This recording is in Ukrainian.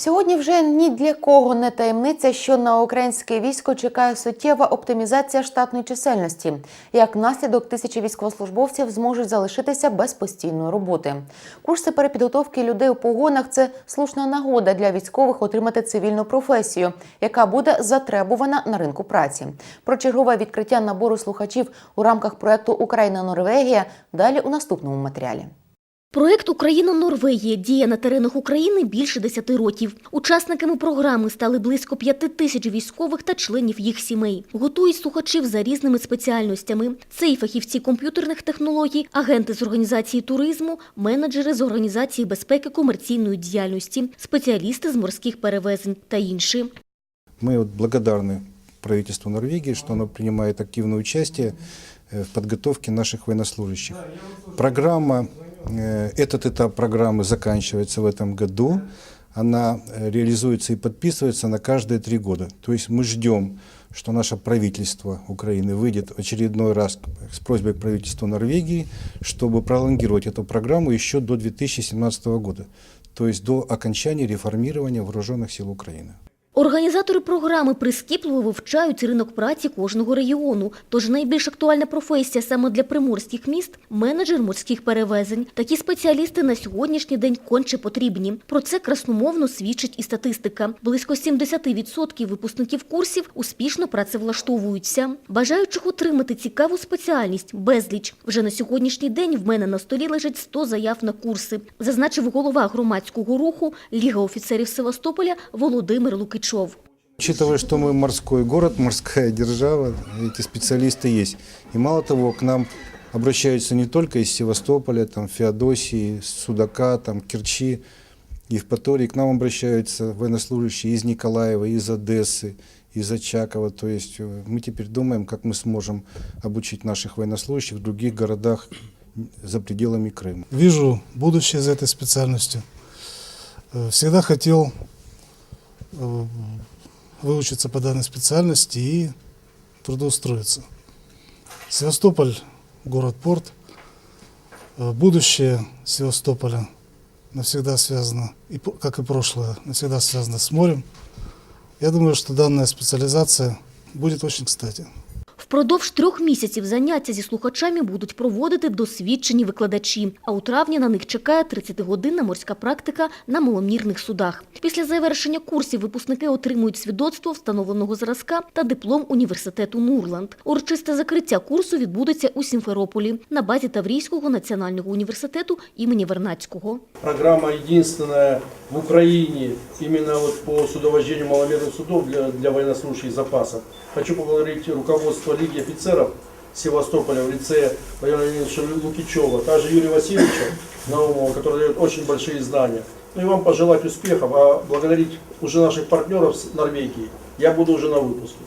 Сьогодні вже ні для кого не таємниця, що на українське військо чекає суттєва оптимізація штатної чисельності. Як наслідок, тисячі військовослужбовців зможуть залишитися без постійної роботи. Курси перепідготовки людей у погонах це слушна нагода для військових отримати цивільну професію, яка буде затребувана на ринку праці. Про чергове відкриття набору слухачів у рамках проекту Україна Норвегія далі у наступному матеріалі. Проект Україна Норвегія діє на теренах України більше 10 років. Учасниками програми стали близько 5 тисяч військових та членів їх сімей. Готують слухачів за різними спеціальностями. Це і фахівці комп'ютерних технологій, агенти з організації туризму, менеджери з організації безпеки комерційної діяльності, спеціалісти з морських перевезень та інші. Мы вот благодарны правительству Норвегии, что оно принимает активное участие э, в подготовке наших военнослужащих. Программа, э, этот этап программы заканчивается в этом году. Она э, реализуется и подписывается на каждые три года. То есть мы ждем, что наше правительство Украины выйдет в очередной раз с просьбой к правительству Норвегии, чтобы пролонгировать эту программу еще до 2017 года, то есть до окончания реформирования вооруженных сил Украины. Організатори програми прискіпливо вивчають ринок праці кожного регіону. Тож найбільш актуальна професія саме для приморських міст – менеджер морських перевезень. Такі спеціалісти на сьогоднішній день конче потрібні. Про це красномовно свідчить і статистика. Близько 70% випускників курсів успішно працевлаштовуються. Бажаючих отримати цікаву спеціальність – безліч. Вже на сьогоднішній день в мене на столі лежить 100 заяв на курси, зазначив голова громадського руху Ліга офіцерів Севастополя Володимир Лукичов. Учитывая, что мы морской город, морская держава, эти специалисты есть. И мало того, к нам обращаются не только из Севастополя, там, Феодосии, Судака, там, Керчи, Евпатории. К нам обращаются военнослужащие из Николаева, из Одессы, из Очакова. То есть э, мы теперь думаем, как мы сможем обучить наших военнослужащих в других городах за пределами Крыма. Вижу будущее за этой специальностью. Э, Всегда хотел выучиться по данной специальности и трудоустроиться. Севастополь – город-порт. Э, Будущее Севастополя навсегда связано, и как и прошлое, навсегда связано с морем. Я думаю, что данная специализация будет очень кстати. Впродовж трьох місяців заняття зі слухачами будуть проводити досвідчені викладачі, а у травні на них чекає 30-годинна морська практика на маломірних судах. Після завершення курсів випускники отримують свідоцтво встановленого зразка та диплом університету Нурланд. Урочисте закриття курсу відбудеться у Сімферополі на базі Таврійського національного університету імені Вернацького. Программа единственная в Украине именно вот по судовождению маломерных судов для, для военнослужащих запаса. Хочу поблагодарить руководство Лиги офицеров Севастополя в лице Владимира Леонидовича Лукичева, также Юрия Васильевича Наумова, который дает очень большие знания. Ну и вам пожелать успехов, а благодарить уже наших партнеров с Норвегии. Я буду уже на выпуске.